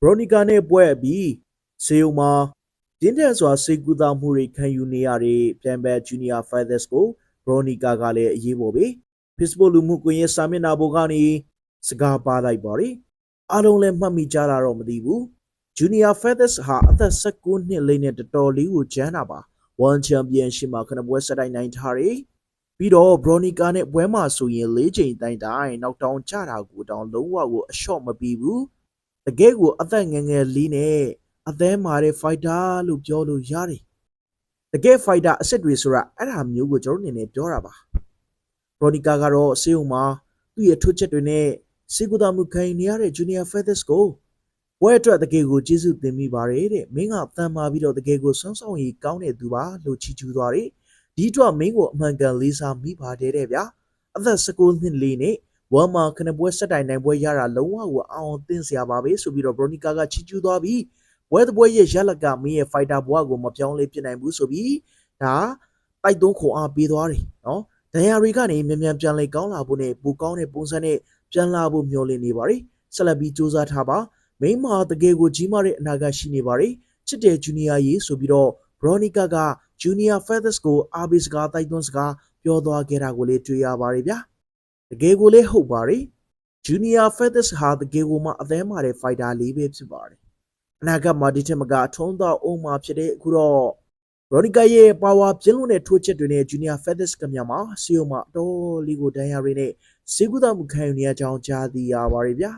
ဘရိုနီကာနဲ့ပွဲအပြီးဆေးရုံမှာပြင်းထန်စွာစိတ်ကူးတာမှုတွေခံယူနေရတဲ့ပြန်ဘက်ဂျူနီယာဖိုင်သက်စ်ကိုဘရိုနီကာကလည်းအရေးပေါ်ပဲ Facebook လူမှုကွန်ရက်စာမျက်နှာပေါ်ကနေစကားပါလိုက်ပါတယ်အားလုံးလည်းမှတ်မိကြတာတော့မသိဘူးဂျူနီယာဖိုင်သက်စ်ဟာအသက်16နှစ်လေးနဲ့တော်တော်လေးကိုကျန်းတာပါ One Championship မှာခဏပွဲဆက်တိုက်နိုင်ထားတယ်ပြီးတော့ဘရိုနီကာနဲ့ပွဲမှာဆိုရင်၄ချိန်တိုင်းတိုင်းနောက်တောင်ချတာကိုတောင်လုံးဝကိုအလျှော့မပြီးဘူး တကယ်ကိုအသက်ငယ်ငယ်လေးနဲ့အသေးမာတဲ့ fighter လို့ပြောလို့ရတယ်။တကယ် fighter အစ်စ်တွေဆိုတာအဲ့ဒါမျိုးကိုကျွန်တော်တို့အနေနဲ့ပြောတာပါ။ရိုနီကာကတော့ဆေးရုံမှာသူ့ရဲ့ထုတ်ချက်တွေနဲ့စေကူတာမှုခံနေရတဲ့ Junior Feathers ကိုဘွဲအတွက်တကယ်ကိုကျေးဇူးတင်မိပါတယ်တဲ့။မင်းကတန်မာပြီးတော့တကယ်ကိုဆွမ်းဆောင်ရည်ကောင်းတဲ့သူပါလို့ချီးကျူးသွားတယ်။ဒီအတွက်မင်းကိုအမှန်ကန်လေးစားမိပါတယ်တဲ့ဗျာ။အသက်16နှစ်လေးနဲ့ ဝမ်မာခဏပွဲဆက်တိုင်နိုင်ပွဲရတာလုံးဝကိုအောင်သင့်စရာပါပဲဆိုပြီးတော့ဘရိုနီကာကချီးကျူးသွားပြီးဘွဲတပွဲရဲ့ရလက်ကမင်းရဲ့ဖိုက်တာဘွားကိုမပြောင်းလဲပြစ်နိုင်ဘူးဆိုပြီးဒါတိုက်သွင်းခွန်အားပေးသွားတယ်နော်ဒဏ်ရာတွေကနေမြန်မြန်ပြန်လဲကောင်းလာဖို့နဲ့ပိုကောင်းတဲ့ပုံစံနဲ့ပြန်လာဖို့မျှော်လင့်နေပါတယ်ဆက်လက်ပြီးစူးစမ်းထားပါမိန်းမတကယ်ကိုကြီးမားတဲ့အနာဂတ်ရှိနေပါတယ်ချစ်တဲ့ဂျူနီယာရေးဆိုပြီးတော့ဘရိုနီကာကဂျူနီယာဖက်သစ်ကိုအားပေးစကားတိုက်သွင်းစကားပြောသွားခဲ့တာကိုလည်းတွေ့ရပါတယ်ဗျာ တကယ်ကိုလည်းဟုတ်ပါတယ်ဂျူနီယာဖက်သစ်ဟာတကယ်ကိုမှအသေးမာတဲ့ဖိုက်တာလေးပဲဖြစ်ပါတယ်အနာဂတ်မှာဒီထက်မကအထုံးတော့အုံးမှာဖြစ်တဲ့အခုတော့ရိုနီကာရဲ့ပါဝါပြင်းလို့တဲ့ထိုးချက်တွေနဲ့ဂျူနီယာဖက်သစ်ကမြမှာစီယိုမှာအတော်လေးကိုဒဏ်ရာတွေနဲ့စေကူတာမှုခံယူနေရကြောင်းကြားသိရပါတယ်ဗျာ